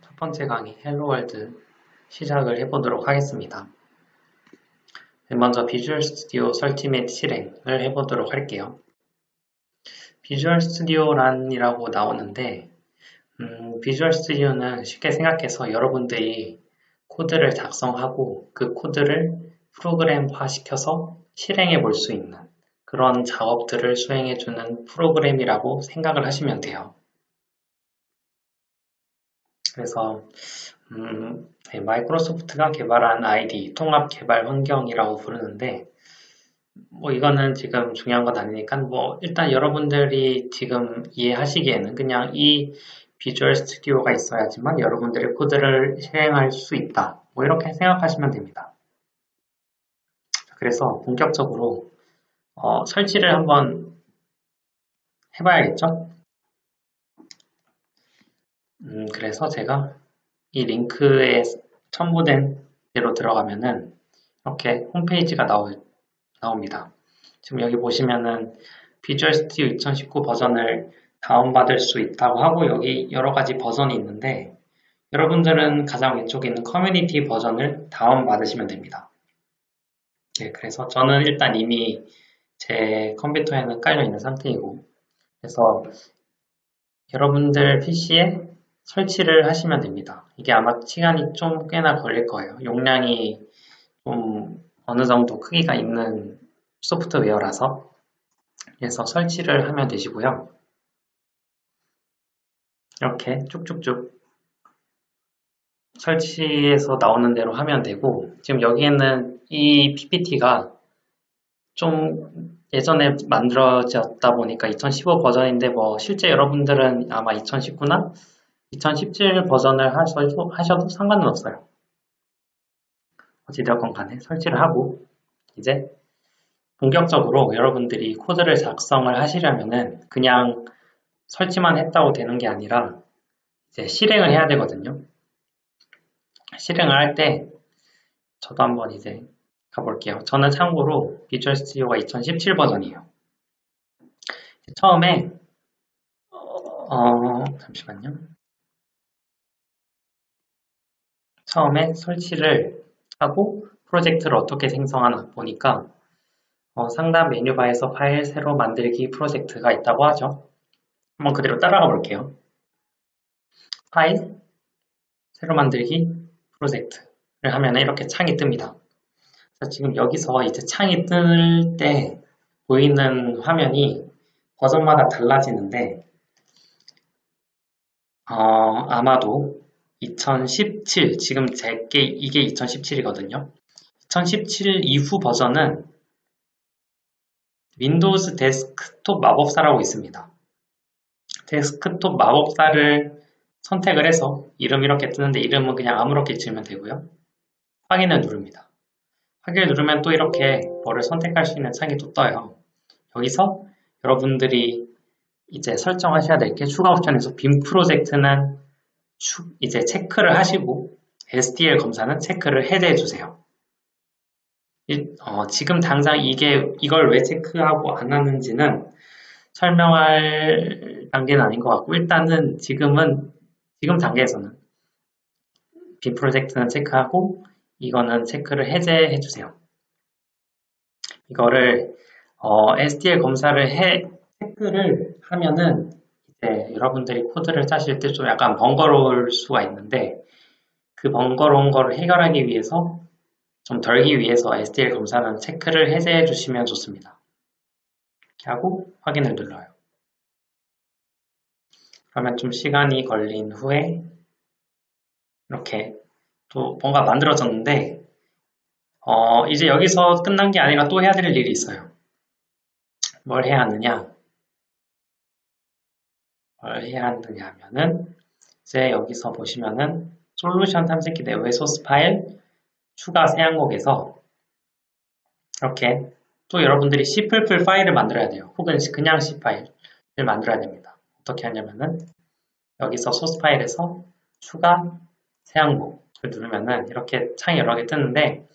첫 번째 강의 헬로월드 시작을 해보도록 하겠습니다. 네, 먼저 비주얼 스튜디오 설치 및 실행을 해보도록 할게요. 비주얼 스튜디오 란이라고 나오는데 음, 비주얼 스튜디오는 쉽게 생각해서 여러분들이 코드를 작성하고 그 코드를 프로그램화 시켜서 실행해 볼 수 있는 그런 작업들을 수행해 주는 프로그램이라고 생각을 하시면 돼요. 그래서 음, 네, 마이크로소프트가 개발한 ID 통합 개발 환경이라고 부르는데 뭐 이거는 지금 중요한 건 아니니까 뭐 일단 여러분들이 지금 이해하시기에는 그냥 이 비주얼 스튜디오가 있어야지만 여러분들의 코드를 실행할 수 있다. 뭐 이렇게 생각하시면 됩니다. 그래서 본격적으로 어, 설치를 한번 해봐야겠죠? 음, 그래서 제가 이 링크에 첨부된 대로 들어가면은 이렇게 홈페이지가 나오, 나옵니다. 지금 여기 보시면은 비주얼 스튜디오 2019 버전을 다운받을 수 있다고 하고 여기 여러 가지 버전이 있는데 여러분들은 가장 왼쪽에 있는 커뮤니티 버전을 다운받으시면 됩니다. 네, 그래서 저는 일단 이미 제 컴퓨터에는 깔려 있는 상태이고 그래서 여러분들 PC에 설치를 하시면 됩니다. 이게 아마 시간이 좀 꽤나 걸릴 거예요. 용량이 좀 어느 정도 크기가 있는 소프트웨어라서 그래서 설치를 하면 되시고요. 이렇게 쭉쭉쭉 설치해서 나오는 대로 하면 되고 지금 여기에는 이 PPT가 좀 예전에 만들어졌다 보니까 2015 버전인데 뭐 실제 여러분들은 아마 2019나 2017 버전을 하셔도, 상관은 없어요. 어찌되었건 간에 설치를 하고 이제 본격적으로 여러분들이 코드를 작성을 하시려면은 그냥 설치만 했다고 되는 게 아니라 이제 실행을 해야 되거든요. 실행을 할 때 저도 한번 이제 가볼게요. 저는 참고로 비주얼 스튜디오가 2017 버전이에요. 처음에 어, 잠시만요. 처음에 설치를 하고 프로젝트를 어떻게 생성하나 보니까 어, 상단 메뉴바에서 파일 새로 만들기 프로젝트가 있다고 하죠. 한번 그대로 따라가 볼게요. 파일 새로 만들기 프로젝트를 하면 이렇게 창이 뜹니다. 지금 여기서 이제 창이 뜰 때 보이는 화면이 버전마다 달라지는데 어, 아마도 2017, 지금 제게 이게 2017이거든요. 2017 이후 버전은 윈도우즈 데스크톱 마법사라고 있습니다. 데스크톱 마법사를 선택을 해서 이름 이렇게 뜨는데 이름은 그냥 아무렇게 지으면 되고요. 확인을 누릅니다. 확인을 누르면 또 이렇게 뭐를 선택할 수 있는 창이 또 떠요. 여기서 여러분들이 이제 설정하셔야 될 게 추가 옵션에서 빔 프로젝트는 이제 체크를 하시고 STL 검사는 체크를 해제해 주세요. 어, 지금 당장 이게 이걸 왜 체크하고 안 하는지는 설명할 단계는 아닌 것 같고 일단은 지금은 지금 단계에서는 빔 프로젝트는 체크하고 이거는 체크를 해제해 주세요. 이거를 어, STL 검사를 해 체크를 하면은 네, 여러분들이 코드를 짜실 때 좀 약간 번거로울 수가 있는데 그 번거로운 거를 해결하기 위해서 좀 덜기 위해서 STL 검사는 체크를 해제해 주시면 좋습니다. 이렇게 하고 확인을 눌러요. 그러면 좀 시간이 걸린 후에 이렇게 또 뭔가 만들어졌는데 어, 이제 여기서 끝난 게 아니라 또 해야 될 일이 있어요. 뭘 해야 하느냐? 뭘 해야 하느냐 하면은 이제 여기서 보시면은 솔루션 탐색기 내부의 소스 파일 추가 새항목에서 이렇게 또 여러분들이 C++ 파일을 만들어야 돼요. 혹은 그냥 C 파일을 만들어야 됩니다. 어떻게 하냐면은 여기서 소스 파일에서 추가 새 항목을 누르면은 이렇게 창이 여러 개 뜨는데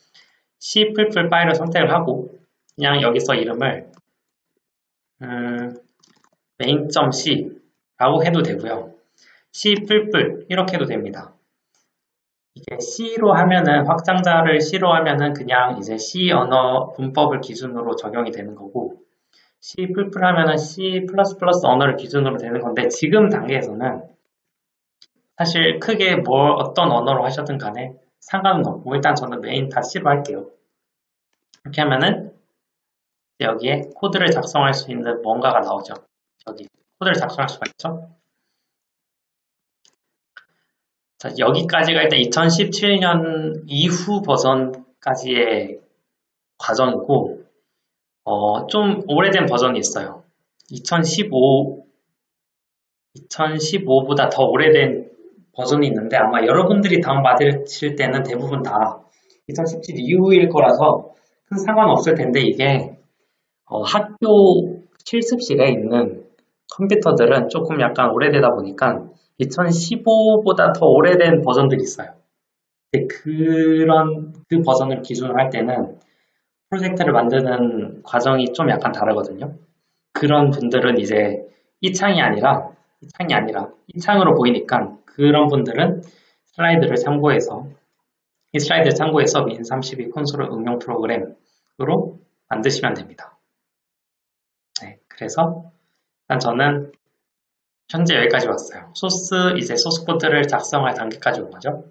C++ 파일을 선택을 하고 그냥 여기서 이름을 음, main.c 라고 해도 되고요. C 이렇게 해도 됩니다. 이게 C로 하면은 확장자를 C로 하면은 그냥 이제 C 언어 문법을 기준으로 적용이 되는 거고 C 하면은 C 언어를 기준으로 되는 건데 지금 단계에서는 사실 크게 뭘 어떤 언어로 하셨든 간에 상관은 없고 일단 저는 메인 다 C로 할게요. 이렇게 하면은 여기에 코드를 작성할 수 있는 뭔가가 나오죠. 여기 코드를 작성할 수가 있죠. 자, 여기까지가 일단 2017년 이후 버전까지의 과정이고, 어, 좀 오래된 버전이 있어요. 2015, 2015보다 더 오래된 버전이 있는데 아마 여러분들이 다운받으실 때는 대부분 다 2017 이후일 거라서 큰 상관없을 텐데 이게 어, 학교 실습실에 있는 컴퓨터들은 조금 약간 오래되다 보니까 2015보다 더 오래된 버전들이 있어요. 근데 그런 그 버전을 기준으로 할 때는 프로젝트를 만드는 과정이 좀 약간 다르거든요. 그런 분들은 이제 이 창이 아니라 이 창이 아니라 이 창으로 보이니까 그런 분들은 슬라이드를 참고해서 이 슬라이드를 참고해서 민32 콘솔 응용 프로그램으로 만드시면 됩니다. 네, 그래서 일단 저는 현재 여기까지 왔어요. 소스, 이제 소스 코드를 작성할 단계까지 온 거죠.